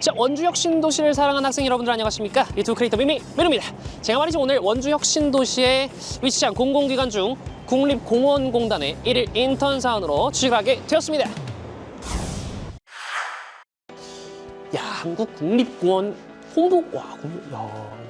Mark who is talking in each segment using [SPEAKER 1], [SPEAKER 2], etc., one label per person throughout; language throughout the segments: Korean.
[SPEAKER 1] 자 원주 혁 신도시를 사랑하는 학생 여러분들 안녕하십니까 유튜브 크리에이터 미미 미루입니다 제가 말이죠 오늘 원주 혁 신도시에 위치한 공공기관 중 국립공원공단의 일일 인턴 사원으로 취직을 하게 되었습니다 야 한국 국립공원 홍보 와 공립 야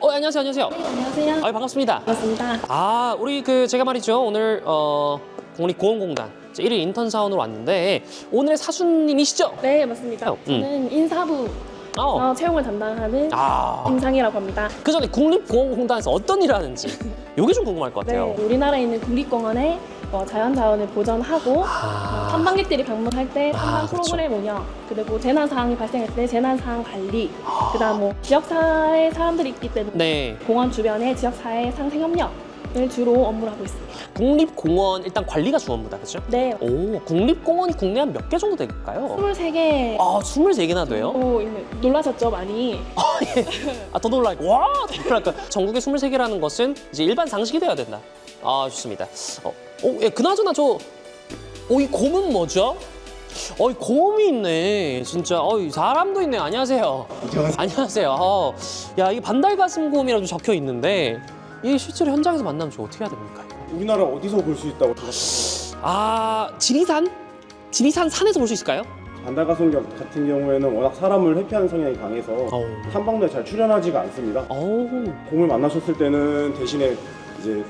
[SPEAKER 1] 어, 안녕하세요 안녕하세요
[SPEAKER 2] 안녕하세요.
[SPEAKER 1] 아 반갑습니다
[SPEAKER 2] 반갑습니다.
[SPEAKER 1] 아, 우리 그 제가 말이죠. 오늘 어 국립고원공단 이 제 일일 인턴 사원으로 왔는데 오늘의 사수님이시죠?
[SPEAKER 2] 네, 맞습니다.
[SPEAKER 1] 음.
[SPEAKER 2] 저는 인사부에서
[SPEAKER 1] 어.
[SPEAKER 2] 채용을 담당하는
[SPEAKER 1] 아.
[SPEAKER 2] 임상이라고 합니다.
[SPEAKER 1] 그 전에 국립고원공단에서 어떤 일을 하는지 요게 좀 궁금할 것
[SPEAKER 2] 네,
[SPEAKER 1] 같아요.
[SPEAKER 2] 우리나라에 있는 국립공원의 어, 자연자원을 보전하고 어,
[SPEAKER 1] 아.
[SPEAKER 2] 탐방객들이 방문할 때
[SPEAKER 1] 아,
[SPEAKER 2] 탐방
[SPEAKER 1] 그렇죠.
[SPEAKER 2] 프로그램 운영, 그리고 재난 상황이 발생할 때 재난 상황 관리, 그다음 뭐 지역사회 사람들이 있기 때문에
[SPEAKER 1] 네.
[SPEAKER 2] 공원 주변의 지역사회 상생 협력 을 주로 업무를 하고 있습니다.
[SPEAKER 1] 국립공원 일단 관리가 주 업무다. 그죠?
[SPEAKER 2] 네,
[SPEAKER 1] 오, 국립공원이 국내 한 몇 개 정도 될까요?
[SPEAKER 2] 23개
[SPEAKER 1] 아, 23개나 돼요?
[SPEAKER 2] 오, 놀라셨죠, 많이?
[SPEAKER 1] 아, 더 놀랄 거. 와, 더 놀랄 거. 전국에 23개라는 것은 이제 일반 상식이 되어야 된다. 아, 좋습니다. 어, 어 예, 그나저나 저, 어, 이 곰은 뭐죠? 어, 이 곰이 있네. 진짜. 어, 이 사람도 있네. 안녕하세요. 안녕하세요. 어, 야, 이 반달가슴곰이라고 적혀 있는데, 이게 실제로 현장에서 만나면 저 어떻게 해야 됩니까?
[SPEAKER 3] 우리나라 어디서 볼 수 있다고 들었어요?
[SPEAKER 1] 아, 지리산? 지리산 산에서 볼 수 있을까요?
[SPEAKER 3] 반달가송 같은 경우에는 워낙 사람을 회피하는 성향이 강해서
[SPEAKER 1] 어우.
[SPEAKER 3] 탐방로에 잘 출연하지가 않습니다.
[SPEAKER 1] 어우.
[SPEAKER 3] 곰을 만나셨을 때는 대신에 이제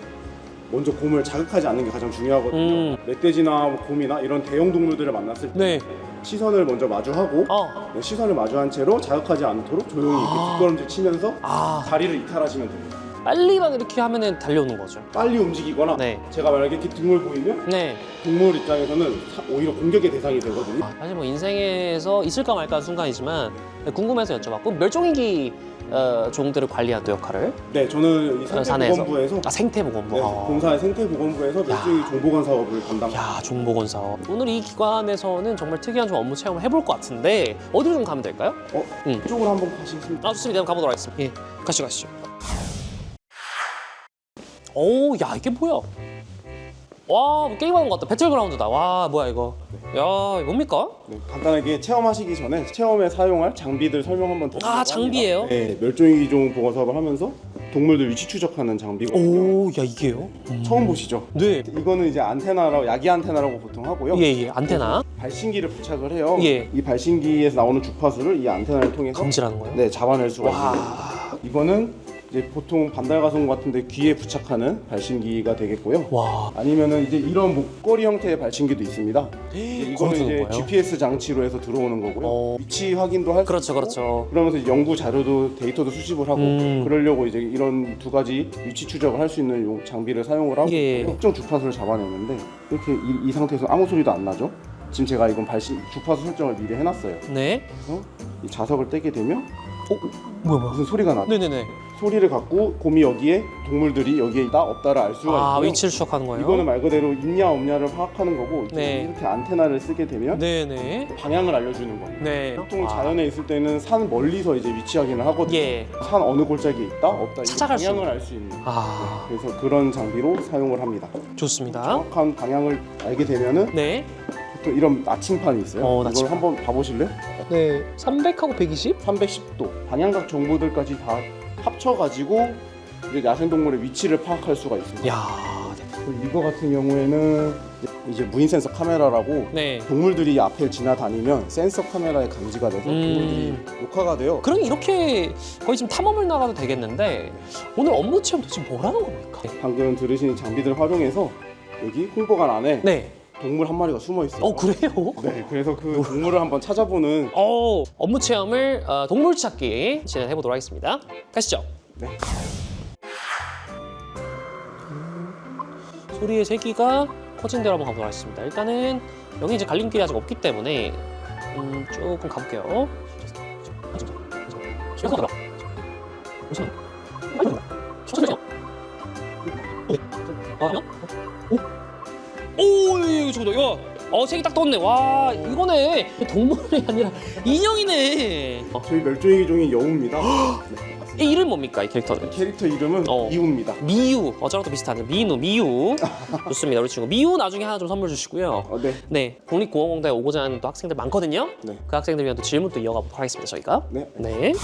[SPEAKER 3] 먼저 곰을 자극하지 않는 게 가장 중요하거든요.
[SPEAKER 1] 음.
[SPEAKER 3] 멧돼지나 뭐 곰이나 이런 대형 동물들을 만났을 때
[SPEAKER 1] 네.
[SPEAKER 3] 시선을 먼저 마주하고
[SPEAKER 1] 어.
[SPEAKER 3] 네, 시선을 마주한 채로 자극하지 않도록 조용히 이렇게
[SPEAKER 1] 아.
[SPEAKER 3] 뒷걸음질 치면서
[SPEAKER 1] 아,
[SPEAKER 3] 다리를 이탈하시면 됩니다.
[SPEAKER 1] 빨리만 이렇게 하면은 달려오는 거죠.
[SPEAKER 3] 빨리 움직이거나
[SPEAKER 1] 네.
[SPEAKER 3] 제가 만약에 이렇게 등을 보이면
[SPEAKER 1] 네.
[SPEAKER 3] 동물 입장에서는 사- 오히려 공격의 대상이 되거든요.
[SPEAKER 1] 사실 뭐 인생에서 있을까 말까 하는 순간이지만 궁금해서 여쭤봤고 멸종위기 어, 종들을 관리하는 또 역할을
[SPEAKER 3] 네, 저는 이
[SPEAKER 1] 산에서
[SPEAKER 3] 생태보건부에서
[SPEAKER 1] 아 생태보건부
[SPEAKER 3] 네,
[SPEAKER 1] 아.
[SPEAKER 3] 공사의 생태보건부에서 멸종위 정보관 사업을 담당합니다.
[SPEAKER 1] 야 종보건 사업 오늘 이 기관에서는 정말 특이한 좀 업무 체험을 해볼 것 같은데 어디로 좀 가면 될까요?
[SPEAKER 3] 어?
[SPEAKER 1] 응.
[SPEAKER 3] 이쪽으로 한번 가시겠습니다.
[SPEAKER 1] 아 좋습니다 그럼 가보도록 하겠습니다 예 가시죠 가시죠 오야 이게 뭐야 와 뭐 게임하는 것 같다 배틀그라운드다 와 뭐야 이거 야 이거 뭡니까?
[SPEAKER 3] 네, 간단하게 체험하시기 전에 체험에 사용할 장비들 설명 한번 드리려고
[SPEAKER 1] 아, 장비예요?
[SPEAKER 3] 합니다. 네, 멸종위기 종 보건 사업을 하면서 동물들 위치 추적하는 장비거든요.
[SPEAKER 1] 오 야 이게요?
[SPEAKER 3] 처음 보시죠?
[SPEAKER 1] 네
[SPEAKER 3] 이거는 이제 안테나라고 야기 안테나라고 보통 하고요.
[SPEAKER 1] 예예 안테나
[SPEAKER 3] 발신기를 부착을 해요.
[SPEAKER 1] 예.
[SPEAKER 3] 이 발신기에서 나오는 주파수를 이 안테나를 통해서
[SPEAKER 1] 감지라는 거예요?
[SPEAKER 3] 네, 잡아낼 수가
[SPEAKER 1] 와.
[SPEAKER 3] 있습니다. 이거는 이제 보통 반달가송 같은데 귀에 부착하는 발신기가 되겠고요.
[SPEAKER 1] 와
[SPEAKER 3] 아니면은 이제 이런 목걸이 형태의 발신기도 있습니다. 이제 이거는 이제
[SPEAKER 1] 거예요?
[SPEAKER 3] GPS 장치로 해서 들어오는 거고요.
[SPEAKER 1] 어.
[SPEAKER 3] 위치 확인도 할 수
[SPEAKER 1] 그렇죠
[SPEAKER 3] 있고,
[SPEAKER 1] 그렇죠
[SPEAKER 3] 그러면서 이제 연구 자료도 데이터도 수집을 하고
[SPEAKER 1] 음.
[SPEAKER 3] 그러려고 이제 이런 두 가지 위치 추적을 할 수 있는 요 장비를 사용을 하고
[SPEAKER 1] 예.
[SPEAKER 3] 특정 주파수를 잡아내는데 이렇게 이, 이 상태에서 아무 소리도 안 나죠. 지금 제가 이건 발신 주파수 설정을 미리 해놨어요.
[SPEAKER 1] 네
[SPEAKER 3] 그래서 이 자석을 떼게 되면
[SPEAKER 1] 어? 뭐야 뭐야
[SPEAKER 3] 무슨 소리가 나?
[SPEAKER 1] 네네네
[SPEAKER 3] 소리를 갖고 곰이 여기에 동물들이 여기에 있다 없다를 알 수가
[SPEAKER 1] 아
[SPEAKER 3] 있고요.
[SPEAKER 1] 위치를 추적하는 거예요?
[SPEAKER 3] 이거는 말 그대로 있냐 없냐를 파악하는 거고
[SPEAKER 1] 네.
[SPEAKER 3] 이렇게 안테나를 쓰게 되면
[SPEAKER 1] 네네
[SPEAKER 3] 방향을 알려주는 거예요.
[SPEAKER 1] 네
[SPEAKER 3] 보통
[SPEAKER 1] 아,
[SPEAKER 3] 자연에 있을 때는 산 멀리서 이제 위치 확인을 하거든요.
[SPEAKER 1] 예.
[SPEAKER 3] 산 어느 골짜기에 있다 없다 이
[SPEAKER 1] 찾아갈 수
[SPEAKER 3] 방향을 알 수 있는.
[SPEAKER 1] 아
[SPEAKER 3] 그래서 그런 장비로 사용을 합니다.
[SPEAKER 1] 좋습니다
[SPEAKER 3] 정확한 방향을 알게 되면은
[SPEAKER 1] 네
[SPEAKER 3] 보통 이런 나침판이 있어요.
[SPEAKER 1] 어,
[SPEAKER 3] 이걸
[SPEAKER 1] 나침판.
[SPEAKER 3] 한번 봐보실래요?
[SPEAKER 1] 네, 300하고 120?
[SPEAKER 3] 310도 방향각 정보들까지 다 합쳐가지고 이제 야생동물의 위치를 파악할 수가 있습니다.
[SPEAKER 1] 야,
[SPEAKER 3] 그리고 이거 같은 경우에는 이제 무인 센서 카메라라고
[SPEAKER 1] 네.
[SPEAKER 3] 동물들이 앞에 지나다니면 센서 카메라에 감지가 돼서
[SPEAKER 1] 음.
[SPEAKER 3] 동물들이 녹화가 돼요.
[SPEAKER 1] 그럼 이렇게 거의 지금 탐험을 나가도 되겠는데 오늘 업무 체험 도대체 뭐라는 겁니까?
[SPEAKER 3] 방금 들으신 이 장비들 활용해서 여기 홍보관 안에
[SPEAKER 1] 네.
[SPEAKER 3] 동물 한 마리가 숨어 있어요.
[SPEAKER 1] 어 그래요?
[SPEAKER 3] 네, 그래서 그 동물을 한번 찾아보는
[SPEAKER 1] 어 업무 체험을 어, 동물 찾기 진행해 보도록 하겠습니다. 가시죠.
[SPEAKER 3] 네.
[SPEAKER 1] 소리의 세기가 커진 대로 한번 가보도록 하겠습니다. 일단은 여기 이제 갈림길이 아직 없기 때문에 음, 조금 가볼게요. 오, 이거 저거다. 이거. 어, 색이 딱 떴네. 와, 이거네. 동물이 아니라 인형이네. 어,
[SPEAKER 3] 저희 멸종위기 종인 여우입니다. 네.
[SPEAKER 1] 이 이름 뭡니까 이 캐릭터는?
[SPEAKER 3] 캐릭터 이름은
[SPEAKER 1] 어.
[SPEAKER 3] 이우입니다.
[SPEAKER 1] 미유 어쩌랑 또 비슷하네 미누 미유 좋습니다 우리 친구 미유 나중에 하나 좀 선물 주시고요
[SPEAKER 3] 어, 네.
[SPEAKER 1] 네 국립공원공단에 오고자 하는 또 학생들 많거든요
[SPEAKER 3] 네.
[SPEAKER 1] 그 학생들 위한 또 질문 또 이어가 보도록 하겠습니다 저희가
[SPEAKER 3] 네.
[SPEAKER 1] 네.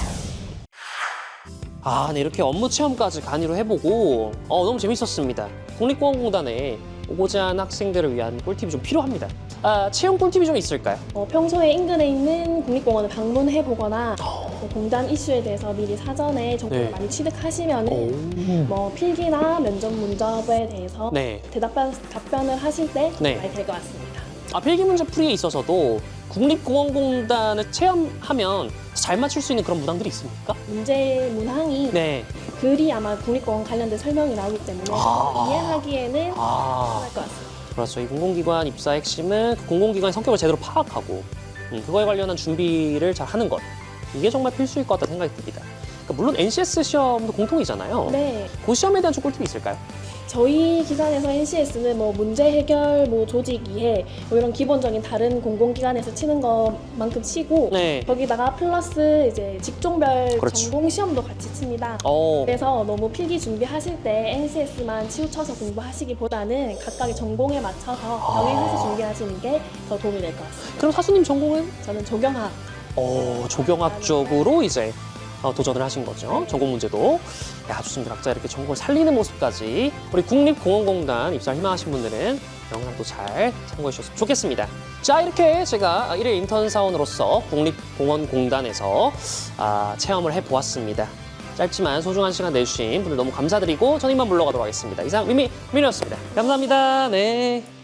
[SPEAKER 1] 아, 네, 이렇게 업무 체험까지 간이로 해보고 어, 너무 재밌었습니다. 국립공원공단에 오고자 하는 학생들을 위한 꿀팁이 좀 필요합니다. 아, 체험 꿀팁이 좀 있을까요?
[SPEAKER 2] 어, 평소에 인근에 있는 국립공원을 방문해 보거나 뭐 공단 이슈에 대해서 미리 사전에 정보를
[SPEAKER 1] 네.
[SPEAKER 2] 많이 취득하시면 뭐 필기나 면접 문접에 대해서
[SPEAKER 1] 네.
[SPEAKER 2] 대답 답변을 하실 때
[SPEAKER 1] 네.
[SPEAKER 2] 많이 될 것 같습니다.
[SPEAKER 1] 아, 필기 문제 풀이에 있어서도 국립공원공단을 체험하면 잘 맞출 수 있는 그런 무당들이 있습니까?
[SPEAKER 2] 문제 문항이
[SPEAKER 1] 네.
[SPEAKER 2] 글이 아마 국립공원 관련된 설명이 나오기 때문에
[SPEAKER 1] 아.
[SPEAKER 2] 이해하기에는
[SPEAKER 1] 아.
[SPEAKER 2] 편할 것 같습니다.
[SPEAKER 1] 그렇죠. 이 공공기관 입사 핵심은 그 공공기관의 성격을 제대로 파악하고 음, 그거에 관련한 준비를 잘 하는 것. 이게 정말 필수일 것 같다는 생각이 듭니다. 그러니까 물론 NCS 시험도 공통이잖아요.
[SPEAKER 2] 네,
[SPEAKER 1] 그 시험에 대한 좀 꿀팁이 있을까요?
[SPEAKER 2] 저희 기관에서 NCS는 뭐 문제 해결, 뭐 조직 이해 뭐 이런 기본적인 다른 공공기관에서 치는 것만큼 치고
[SPEAKER 1] 네.
[SPEAKER 2] 거기다가 플러스 이제 직종별
[SPEAKER 1] 그렇죠.
[SPEAKER 2] 전공 시험도 같이 칩니다.
[SPEAKER 1] 어.
[SPEAKER 2] 그래서 너무 필기 준비하실 때 NCS만 치우쳐서 공부하시기보다는 각각의 전공에 맞춰서 병행해서 준비하시는 게 더 도움이 될 것 같습니다.
[SPEAKER 1] 그럼 사수님 전공은
[SPEAKER 2] 저는 조경학
[SPEAKER 1] 어, 조경학 쪽으로 이제 어, 도전을 하신 거죠. 전공 문제도. 야, 좋습니다. 각자 이렇게 전공을 살리는 모습까지 우리 국립공원공단 입사를 희망하신 분들은 영상도 잘 참고해 주셨으면 좋겠습니다. 자, 이렇게 제가 일일 인턴 사원으로서 국립공원공단에서 아, 체험을 해 보았습니다. 짧지만 소중한 시간 내주신 분들 너무 감사드리고 저는 이만 물러가도록 하겠습니다. 이상 미미 미니였습니다. 감사합니다. 네.